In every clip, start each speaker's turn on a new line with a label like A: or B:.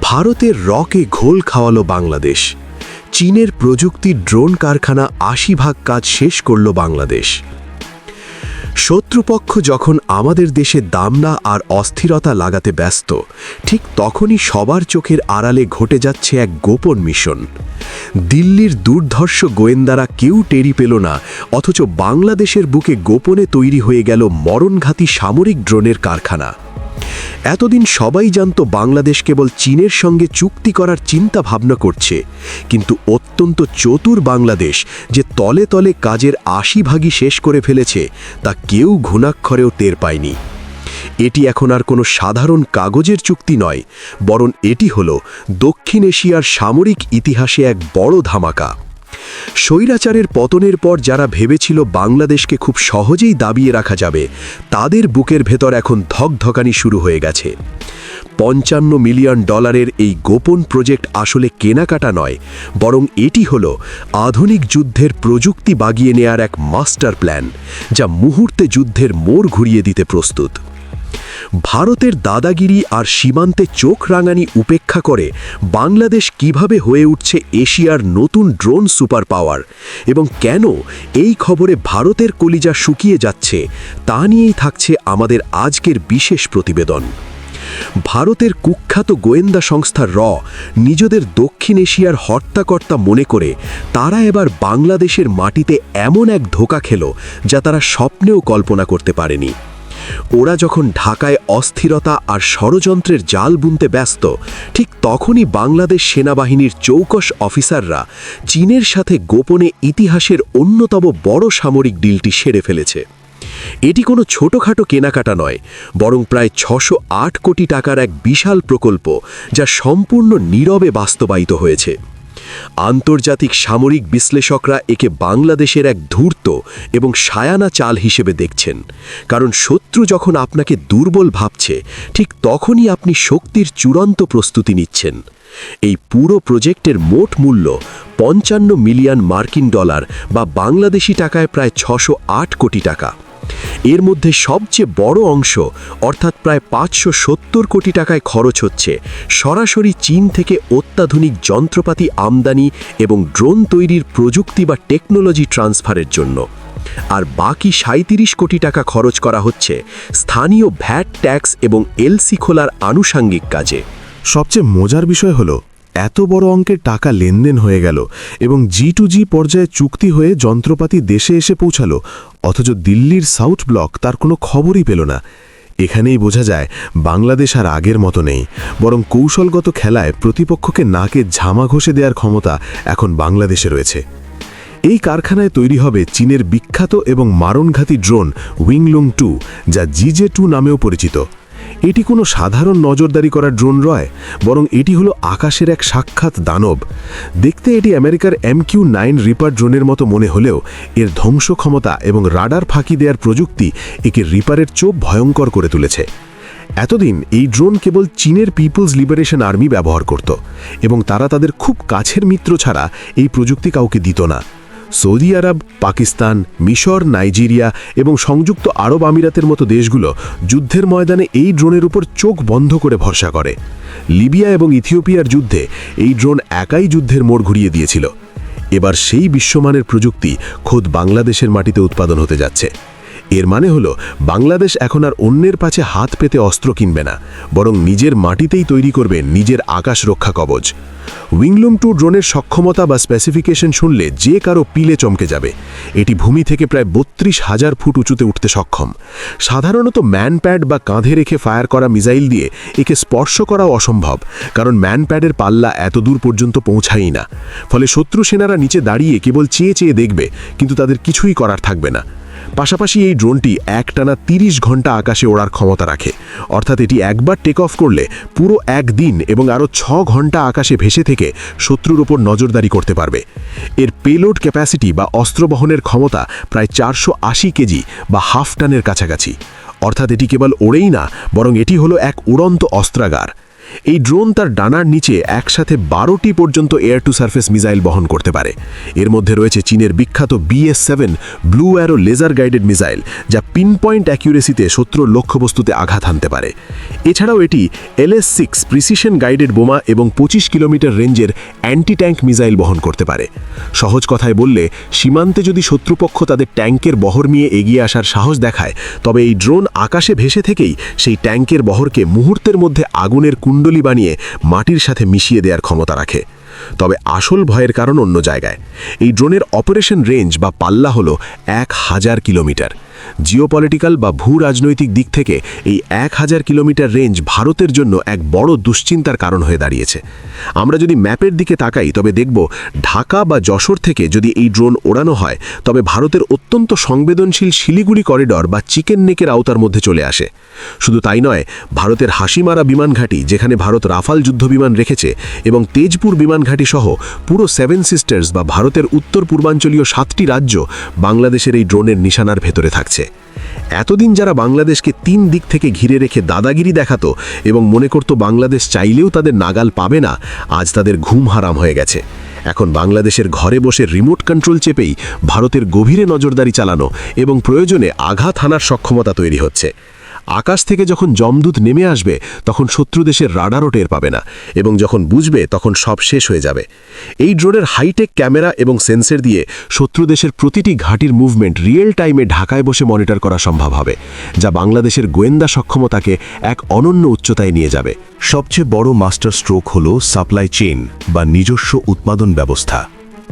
A: ভারতের রকে ঘোল খাওয়ালো বাংলাদেশ। চীনের প্রযুক্তি ড্রোন কারখানা আশি ভাগ কাজ শেষ করল বাংলাদেশ। শত্রুপক্ষ যখন আমাদের দেশে দামনা আর অস্থিরতা লাগাতে ব্যস্ত, ঠিক তখনই সবার চোখের আড়ালে ঘটে যাচ্ছে এক গোপন মিশন। দিল্লির দুর্ধর্ষ গোয়েন্দারা কেউ টেরি পেল না, অথচ বাংলাদেশের বুকে গোপনে তৈরি হয়ে গেল মরণঘাতী সামরিক ড্রোনের কারখানা। এতদিন সবাই জানত বাংলাদেশ কেবল চীনের সঙ্গে চুক্তি করার চিন্তা ভাবনা করছে, কিন্তু অত্যন্ত চতুর বাংলাদেশ যে তলে তলে কাজের আশি ভাগই শেষ করে ফেলেছে, তা কেউ ঘুণাক্ষরেও টের পায়নি। এটি এখন আর কোনো সাধারণ কাগজের চুক্তি নয়, বরং এটি হল দক্ষিণ এশিয়ার সামরিক ইতিহাসে এক বড় ধামাকা। স্বৈরাচারের পতনের পর যারা ভেবেছিল বাংলাদেশকে খুব সহজেই দাবিয়ে রাখা যাবে, তাদের বুকের ভেতর এখন ধকধকানি শুরু হয়ে গেছে। পঞ্চান্ন মিলিয়ন ডলারের এই গোপন প্রজেক্ট আসলে কেনাকাটা নয়, বরং এটি হল আধুনিক যুদ্ধের প্রযুক্তি বাগিয়ে নেয়ার এক মাস্টার প্ল্যান, যা মুহূর্তে যুদ্ধের মোড় ঘুরিয়ে দিতে প্রস্তুত। ভারতের দাদাগিরি আর সীমান্তে চোখ রাঙানি উপেক্ষা করে বাংলাদেশ কীভাবে হয়ে উঠছে এশিয়ার নতুন ড্রোন সুপার পাওয়ার এবং কেন এই খবরে ভারতের কলিজা শুকিয়ে যাচ্ছে তা নিয়েই থাকছে আমাদের আজকের বিশেষ প্রতিবেদন। ভারতের কুখ্যাত গোয়েন্দা সংস্থা র নিজেদের দক্ষিণ এশিয়ার হর্তাকর্তা মনে করে তারা এবার বাংলাদেশের মাটিতে এমন এক ধোকা খেল যা তারা স্বপ্নেও কল্পনা করতে পারেনি। ওরা যখন ঢাকায় অস্থিরতা আর ষড়যন্ত্রের জাল বুনতে ব্যস্ত, ঠিক তখনই বাংলাদেশ সেনাবাহিনীর চৌকস অফিসাররা চীনের সাথে গোপনে ইতিহাসের অন্যতম বড় সামরিক ডিলটি সেরে ফেলেছে। এটি কোনো ছোটোখাটো কেনাকাটা নয়, বরং প্রায় ছশো কোটি টাকার এক বিশাল প্রকল্প যা সম্পূর্ণ নীরবে বাস্তবায়িত হয়েছে। আন্তর্জাতিক সামরিক বিশ্লেষকরা একে বাংলাদেশের এক ধূর্ত এবং সায়ানা চাল হিসেবে দেখছেন। কারণ শত্রু যখন আপনাকে দুর্বল ভাবছে, ঠিক তখনই আপনি শক্তির চূড়ান্ত প্রস্তুতি নিচ্ছেন। এই পুরো প্রজেক্টের মোট মূল্য পঞ্চান্ন মিলিয়ন মার্কিন ডলার বা বাংলাদেশি টাকায় প্রায় ছশো কোটি টাকা। এর মধ্যে সবচেয়ে বড় অংশ, অর্থাৎ প্রায় পাঁচশো সত্তর কোটি টাকায় খরচ হচ্ছে, সরাসরি চীন থেকে অত্যাধুনিক যন্ত্রপাতি আমদানি এবং ড্রোন তৈরির প্রযুক্তি বা টেকনোলজি ট্রান্সফারের জন্য। আর বাকি সাঁত্রিশ কোটি টাকা খরচ করা হচ্ছে স্থানীয় ভ্যাট ট্যাক্স এবং এলসি খোলার আনুষাঙ্গিক কাজে।
B: সবচেয়ে মজার বিষয় হলো এত বড় অঙ্কের টাকা লেনদেন হয়ে গেল এবং জি টু জি পর্যায়ে চুক্তি হয়ে যন্ত্রপাতি দেশে এসে পৌঁছালো, অথচ দিল্লির সাউথ ব্লক তার কোনো খবরই পেল না। এখানেই বোঝা যায়, বাংলাদেশ আর আগের মতো নেই, বরং কৌশলগত খেলায় প্রতিপক্ষকে নাকে ঝামা ঘষে দেওয়ার ক্ষমতা এখন বাংলাদেশে রয়েছে। এই কারখানায় তৈরি হবে চীনের বিখ্যাত এবং মারণঘাতী ড্রোন উইংলুং টু যা জিজে টু নামেও পরিচিত। এটি কোনো সাধারণ নজরদারি করা ড্রোন রয় বরং এটি হলো আকাশের এক সাক্ষাৎ দানব। দেখতে এটি আমেরিকার এম কিউ নাইন রিপার ড্রোনের মতো মনে হলেও এর ধ্বংস ক্ষমতা এবং রাডার ফাঁকি দেওয়ার প্রযুক্তি একে রিপারের চোপ ভয়ঙ্কর করে তুলেছে। এতদিন এই ড্রোন কেবল চীনের পিপলস লিবারেশন আর্মি ব্যবহার করত, এবং তারা তাদের খুব কাছের মিত্র ছাড়া এই প্রযুক্তি কাউকে দিত না। সৌদি আরব, পাকিস্তান, মিশর, নাইজেরিয়া এবং সংযুক্ত আরব আমিরাতের মতো দেশগুলো যুদ্ধের ময়দানে এই ড্রোনের উপর চোখ বন্ধ করে ভরসা করে। লিবিয়া এবং ইথিওপিয়ার যুদ্ধে এই ড্রোন একাই যুদ্ধের মোড় ঘুরিয়ে দিয়েছিল। এবার সেই বিশ্বমানের প্রযুক্তি খোদ বাংলাদেশের মাটিতে উৎপাদন হতে যাচ্ছে। এর মানে হলো, বাংলাদেশ এখন আর অন্যের পাছে হাত পেতে অস্ত্র কিনবে না, বরং নিজের মাটিতেই তৈরি করবে নিজের আকাশ রক্ষা কবচ। উইংলুম টু ড্রোনের সক্ষমতা বা স্পেসিফিকেশন শুনলে যে কারও পিলে চমকে যাবে। এটি ভূমি থেকে প্রায় বত্রিশ হাজার ফুট উঁচুতে উঠতে সক্ষম। সাধারণত ম্যানপ্যাড বা কাঁধে রেখে ফায়ার করা মিসাইল দিয়ে একে স্পর্শ করাও অসম্ভব, কারণ ম্যানপ্যাডের পাল্লা এত দূর পর্যন্ত পৌঁছায়ই না। ফলে শত্রু সেনারা নিচে দাঁড়িয়ে কেবল চেয়ে চেয়ে দেখবে, কিন্তু তাদের কিছুই করার থাকবে না। পাশাপাশি এই ড্রোনটি একটানা তিরিশ ঘণ্টা আকাশে ওড়ার ক্ষমতা রাখে। অর্থাৎ এটি একবার টেক অফ করলে পুরো একদিন এবং আরও ছ ঘণ্টা আকাশে ভেসে থেকে শত্রুর ওপর নজরদারি করতে পারবে। এর পেলোড ক্যাপাসিটি বা অস্ত্র বহনের ক্ষমতা প্রায় চারশো আশি কেজি বা হাফ টানের কাছাকাছি। অর্থাৎ এটি কেবল ওড়েই না, বরং এটি হলো এক উড়ন্ত অস্ত্রাগার। এই ড্রোন তার ডানার নিচে একসাথে বারোটি পর্যন্ত এয়ার টু সার্ফেস মিসাইল বহন করতে পারে। এর মধ্যে রয়েছে চীনের বিখ্যাত BS seven blue arrow laser guided missile যা পিন পয়েন্ট অ্যাকিউরেসিতে শত্রুর লক্ষ্যবস্তুতে আঘাত হানতে পারে। এছাড়াও এটি এলএস সিক্স প্রিসিশন গাইডেড বোমা এবং পঁচিশ কিলোমিটার রেঞ্জের অ্যান্টি ট্যাঙ্ক মিসাইল বহন করতে পারে। সহজ কথায় বললে, সীমান্তে যদি শত্রুপক্ষ তাদের ট্যাঙ্কের বহর নিয়ে এগিয়ে আসার সাহস দেখায়, তবে এই ড্রোন আকাশে ভেসে থেকেই সেই ট্যাঙ্কের বহরকে মুহূর্তের মধ্যে আগুনের কুণ্ডলি বানিয়ে মাটির সাথে মিশিয়ে দেওয়ার ক্ষমতা রাখে। তবে আসল ভয়ের কারণ অন্য জায়গায়। এই ড্রোনের অপারেশন রেঞ্জ বা পাল্লা হল এক হাজার কিলোমিটার। জিওপলিটিক্যাল বা ভূ রাজনৈতিক দিক থেকে এই এক হাজার কিলোমিটার রেঞ্জ ভারতের জন্য এক বড় দুশ্চিন্তার কারণ হয়ে দাঁড়িয়েছে। আমরা যদি ম্যাপের দিকে তাকাই, তবে দেখব ঢাকা বা যশোর থেকে যদি এই ড্রোন ওড়ানো হয়, তবে ভারতের অত্যন্ত সংবেদনশীল শিলিগুড়ি করিডর বা চিকেন নেকের আওতার মধ্যে চলে আসে। শুধু তাই নয়, ভারতের হাসিমারা বিমান ঘাঁটি, যেখানে ভারত রাফাল যুদ্ধ বিমান রেখেছে, এবং তেজপুর বিমান ঘাঁটি সহ পুরো সেভেন সিস্টার্স বা ভারতের উত্তর পূর্বাঞ্চলীয় সাতটি রাজ্য বাংলাদেশের এই ড্রোনের নিশানার ভেতরে থাকছে। এতদিন যারা বাংলাদেশকে তিন দিক থেকে ঘিরে রেখে দাদাগিরি দেখাতো এবং মনে করত বাংলাদেশ চাইলেও তাদের নাগাল পাবে না, আজ তাদের ঘুম হারাম হয়ে গেছে। এখন বাংলাদেশের ঘরে বসে রিমোট কন্ট্রোল চেপেই ভারতের গভীরে নজরদারি চালানো এবং প্রয়োজনে আঘাত হানার সক্ষমতা তৈরি হচ্ছে। আকাশ থেকে যখন জমদূত নেমে আসবে, তখন শত্রু দেশের রাডারও টের পাবে না এবং যখন বুঝবে, তখন সব শেষ হয়ে যাবে। এই ড্রোনের হাইটেক ক্যামেরা এবং সেন্সর দিয়ে শত্রু দেশের প্রতিটি ঘাঁটির মুভমেন্ট রিয়েল টাইমে ঢাকায় বসে মনিটর করা সম্ভব হবে, যা বাংলাদেশের গোয়েন্দা সক্ষমতাকে এক অনন্য উচ্চতায় নিয়ে যাবে।
C: সবচেয়ে বড় মাস্টার স্ট্রোক হল সাপ্লাই চেইন বা নিজস্ব উৎপাদন ব্যবস্থা।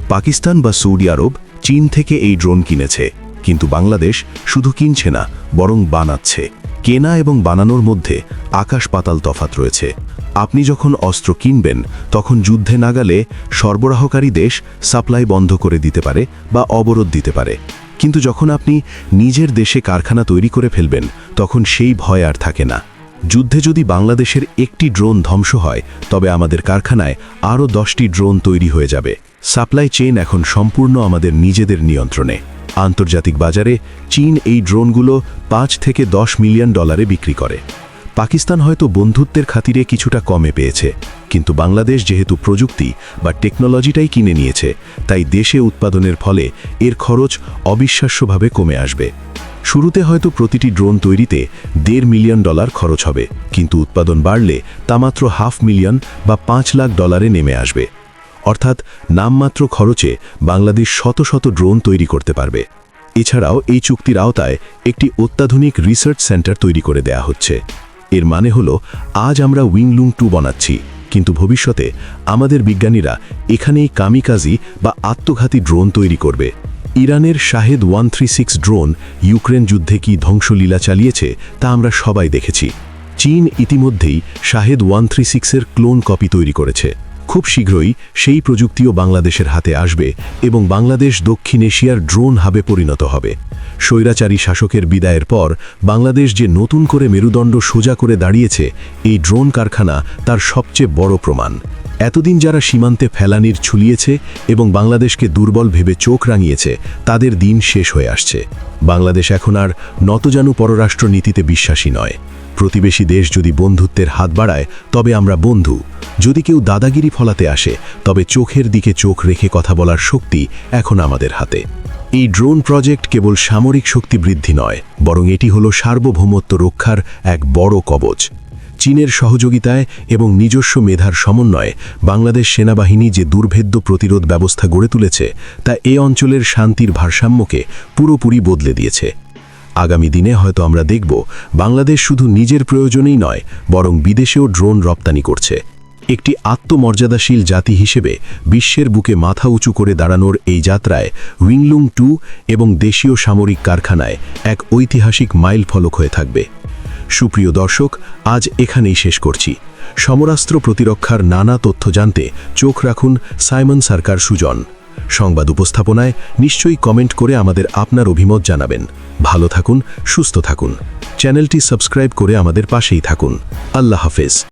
C: পাকিস্তান বা সৌদি আরব চীন থেকে এই ড্রোন কিনেছে, কিন্তু বাংলাদেশ শুধু কিনছে না, বরং বানাচ্ছে। কেনা এবং বানানোর মধ্যে আকাশ পাতাল তফাত রয়েছে। আপনি যখন অস্ত্র কিনবেন, তখন যুদ্ধে নাগালে সরবরাহকারী দেশ সাপ্লাই বন্ধ করে দিতে পারে বা অবরোধ দিতে পারে। কিন্তু যখন আপনি নিজের দেশে কারখানা তৈরি করে ফেলবেন, তখন সেই ভয় আর থাকে না। যুদ্ধে যদি বাংলাদেশের একটি ড্রোন ধ্বংস হয়, তবে আমাদের কারখানায় আরও দশটি ড্রোন তৈরি হয়ে যাবে। সাপ্লাই চেইন এখন সম্পূর্ণ আমাদের নিজেদের নিয়ন্ত্রণে। আন্তর্জাতিক বাজারে চীন এই ড্রোনগুলো পাঁচ থেকে দশ মিলিয়ন ডলারে বিক্রি করে। পাকিস্তান হয়তো বন্ধুত্বের খাতিরে কিছুটা কমে পেয়েছে, কিন্তু বাংলাদেশ যেহেতু প্রযুক্তি বা টেকনোলজিটাই কিনে নিয়েছে, তাই দেশে উৎপাদনের ফলে এর খরচ অবিশ্বাস্যভাবে কমে আসবে। শুরুতে হয়তো প্রতিটি ড্রোন তৈরিতে দেড় মিলিয়ন ডলার খরচ হবে, কিন্তু উৎপাদন বাড়লে তা মাত্র হাফ মিলিয়ন বা পাঁচ লাখ ডলারে নেমে আসবে। অর্থাৎ নামমাত্র খরচে বাংলাদেশ শত শত ড্রোন তৈরি করতে পারবে। এছাড়াও এই চুক্তির আওতায় একটি অত্যাধুনিক রিসার্চ সেন্টার তৈরি করে দেয়া হচ্ছে। এর মানে হলো, আজ আমরা উইংলুং টু বানাচ্ছি, কিন্তু ভবিষ্যতে আমাদের বিজ্ঞানীরা এখানেই কামিকাজি বা আত্মঘাতী ড্রোন তৈরি করবে। ইরানের শাহেদ ওয়ান ড্রোন ইউক্রেন যুদ্ধে কি ধ্বংসলীলা চালিয়েছে তা আমরা সবাই দেখেছি। চীন ইতিমধ্যেই শাহেদ ওয়ান থ্রি সিক্সের ক্লোন কপি তৈরি করেছে। খুব শীঘ্রই সেই প্রযুক্তিও বাংলাদেশের হাতে আসবে এবং বাংলাদেশ দক্ষিণ এশিয়ার ড্রোন হাবে পরিণত হবে। স্বৈরাচারী শাসকের বিদায়ের পর বাংলাদেশ যে নতুন করে মেরুদণ্ড সোজা করে দাঁড়িয়েছে, এই ড্রোন কারখানা তার সবচেয়ে বড় প্রমাণ। এতদিন যারা সীমান্তে ফেলানির ছুলিয়েছে এবং বাংলাদেশকে দুর্বল ভেবে চোখ রাঙিয়েছে, তাদের দিন শেষ হয়ে আসছে। বাংলাদেশ এখন আর নতজানু পররাষ্ট্র নীতিতে বিশ্বাসী নয়। প্রতিবেশী দেশ যদি বন্ধুত্বের হাত বাড়ায়, তবে আমরা বন্ধু। যদি কেউ দাদাগিরি ফলাতে আসে, তবে চোখের দিকে চোখ রেখে কথা বলার শক্তি এখন আমাদের হাতে। এই ড্রোন প্রজেক্ট কেবল সামরিক শক্তি বৃদ্ধি নয়, বরং এটি হল সার্বভৌমত্ব রক্ষার এক বড় কবচ। চীনের সহযোগিতায় এবং নিজস্ব মেধার সমন্বয়ে বাংলাদেশ সেনাবাহিনী যে দুর্ভেদ্য প্রতিরোধ ব্যবস্থা গড়ে তুলেছে, তা এ অঞ্চলের শান্তির ভারসাম্যকে পুরোপুরি বদলে দিয়েছে। আগামী দিনে হয়তো আমরা দেখব, বাংলাদেশ শুধু নিজের প্রয়োজনেই নয়, বরং বিদেশেও ড্রোন রপ্তানি করছে। একটি আত্মমর্যাদাশীল জাতি হিসেবে বিশ্বের বুকে মাথা উঁচু করে দাঁড়ানোর এই যাত্রায় উইংলুং টু এবং দেশীয় সামরিক কারখানায় এক ঐতিহাসিক মাইল ফলক হয়ে থাকবে। সুপ্রিয় দর্শক, আজ এখানেই শেষ করছি। সমরাস্ত্র প্রতিরক্ষার নানা তথ্য জানতে চোখ রাখুন সাইমন সরকার সুজন। সংবাদ উপস্থাপনায় নিশ্চয়ই কমেন্ট করে আমাদের আপনার অভিমত জানাবেন। ভালো থাকুন, সুস্থ থাকুন। চ্যানেলটি সাবস্ক্রাইব করে আমাদের পাশেই থাকুন। আল্লাহ হাফেজ।